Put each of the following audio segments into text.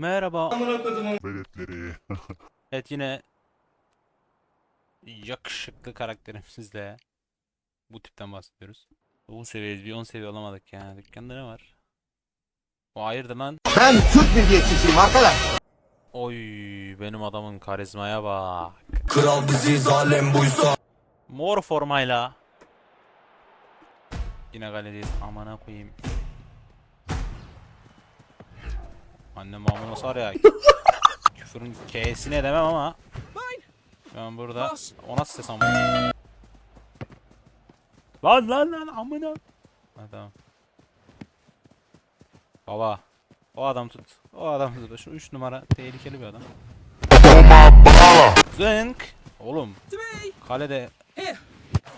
Merhaba. Veletleri. Evet yine yakışıklı karakterimizle bu tipten bahsediyoruz. 9 seviyeyiz bir 10 seviye olamadık ya. Dükkanda ne var? O hayırdır lan? Ben Türk milliyetçisiyim arkadaş. Oy benim adamın karizmaya bak. Kral bizi zalim buysa. Mor formayla. Yine kaleciyiz. Amına koyayım. Annem mamulası var ya. Küfürün K'sini demem ama. Ben burada ona ses ama. Lan lan lan amına. Ha, tamam. Baba. O adam tut. O adam tut. Şu 3 numara tehlikeli bir adam. Zınk. Oğlum. Kalede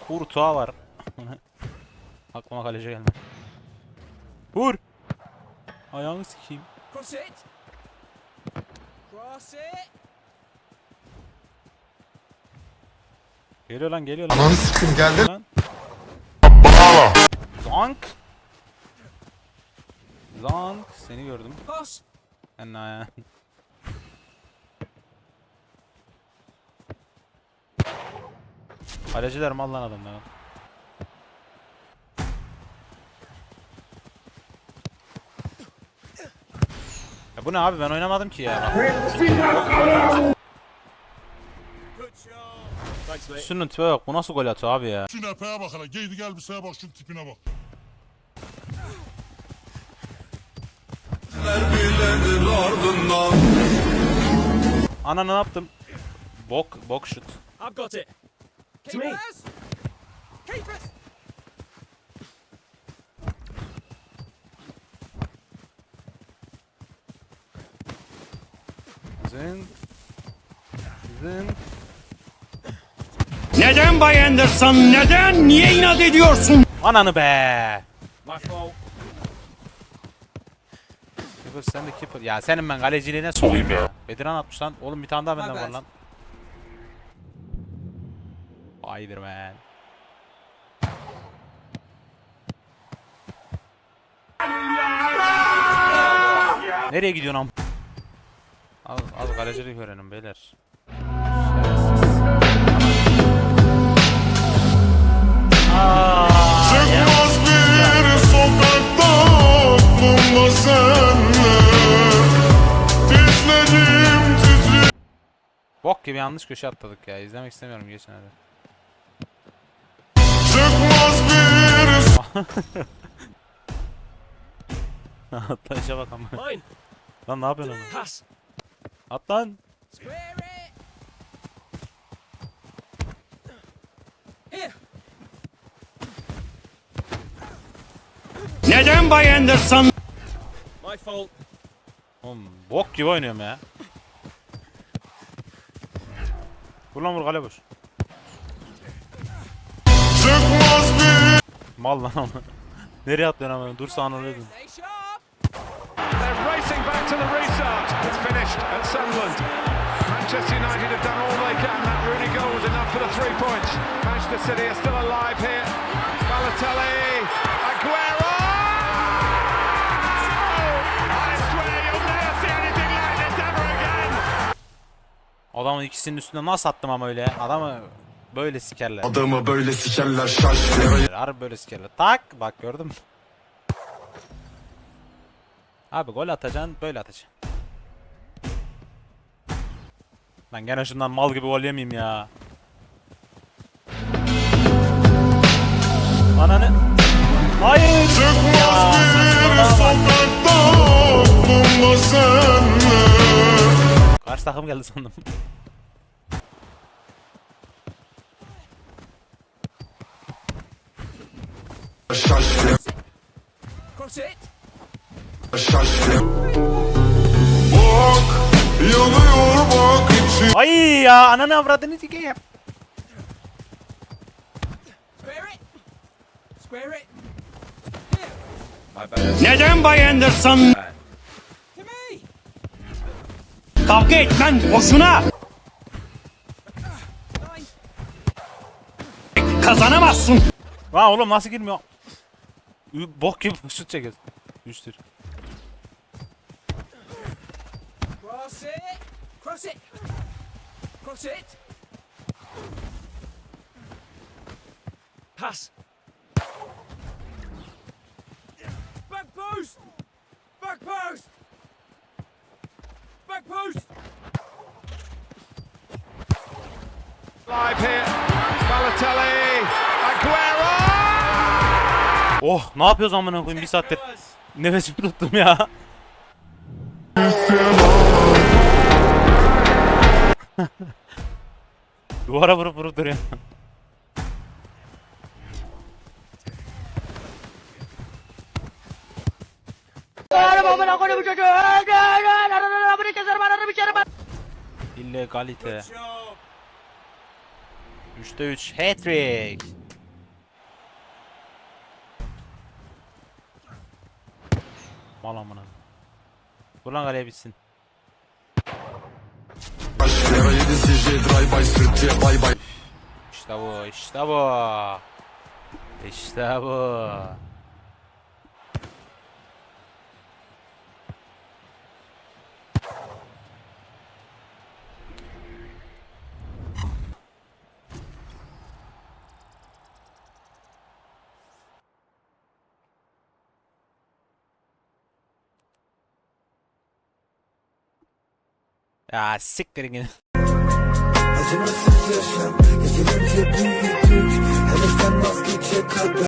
Kurtuğa var. Aklıma kaleci gelmedi. Vur. Ayağını sikeyim. Cross it. Cross it. Geliyor lan geliyor lan. Ananı sıkın geldi. Lan. Zank. Zank. Seni gördüm. Pass. En ayağı. Kaleciler mal lan adamlar. Ya bu ne abi ben oynamadım ki ya. Şunun tipe bak bu nasıl gol atıyor abi ya. Şu nepeye bak hele. Giydi gel bir şeye bak. Şunun tipine bak. Ana ne yaptım? Bok, bok şut. I've got it. To me. Zın. Zın. Neden Bay Anderson? Neden? Niye inat ediyorsun? Ananı be. Keeper sen de keeper. Ya senin ben kaleciliğine soğuyum ya. Bediran atmış lan. Oğlum bir tane daha benden var lan. Spiderman. Nereye gidiyorsun am? Az, az kalecilik öğrenin beyler. Çıkmaz bir sokakta aklımda senler. Dizlerim titriyor. Bok gibi yanlış köşe atladık ya. İzlemek istemiyorum geçen hadi. Çıkmaz bir Atlayışa bak ama. Lan ne yapıyorsun ama? At lan. Neden Bay Anderson? My fault. Oğlum bok gibi oynuyorum ya. Vur lan vur kale bir Mal lan ama. Nereye atlıyorsun ama? Dur sağına. Back to the restart. It's finished at Sunderland. Manchester United have done all they can. That Rooney goal was enough for the three points. Manchester City are still alive here. Balotelli, Aguero! I swear you'll never see anything like this ever again. Adamın ikisinin üstüne nasıl attım ama öyle? Adamı böyle sikerler. Adamı böyle sikerler şaş. Harbi böyle sikerler. Tak bak gördün mü? Abi gol atacaksın böyle atacaksın. Lan gene şundan mal gibi gol yemeyeyim ya. Ananı. Hayır. Çıkmaz bir sokakta aklımda senler. Karşı takım geldi sandım. Şaş. Cross it. Şaş. Bak yanıyor bak içi. Ay ya ananı avradını sikeyim. Square it. Square it. Neden Bay Anderson? Kavga etmen boşuna. Kazanamazsın. Lan oğlum nasıl girmiyor? Bok gibi şut çekiyoruz. Üçtür. Cross it. Cross it. Cross it. Pass. Back post. Back post. Back post. Live here. Balotelli. Aguero. Oh ne yapıyoruz amına koyayım bir saattir. Nefesimi tuttum ya. Duvara vurup vurup duruyor. İllegalite. 3'te 3 hat-trick. Mal amına. Vur lan kaleye bitsin. İşte bu, işte bu. İşte bu. Ya siktirin gidin. Acımasız yaşam. Yeterince büyüdük Hedeften vazgeçecek kalp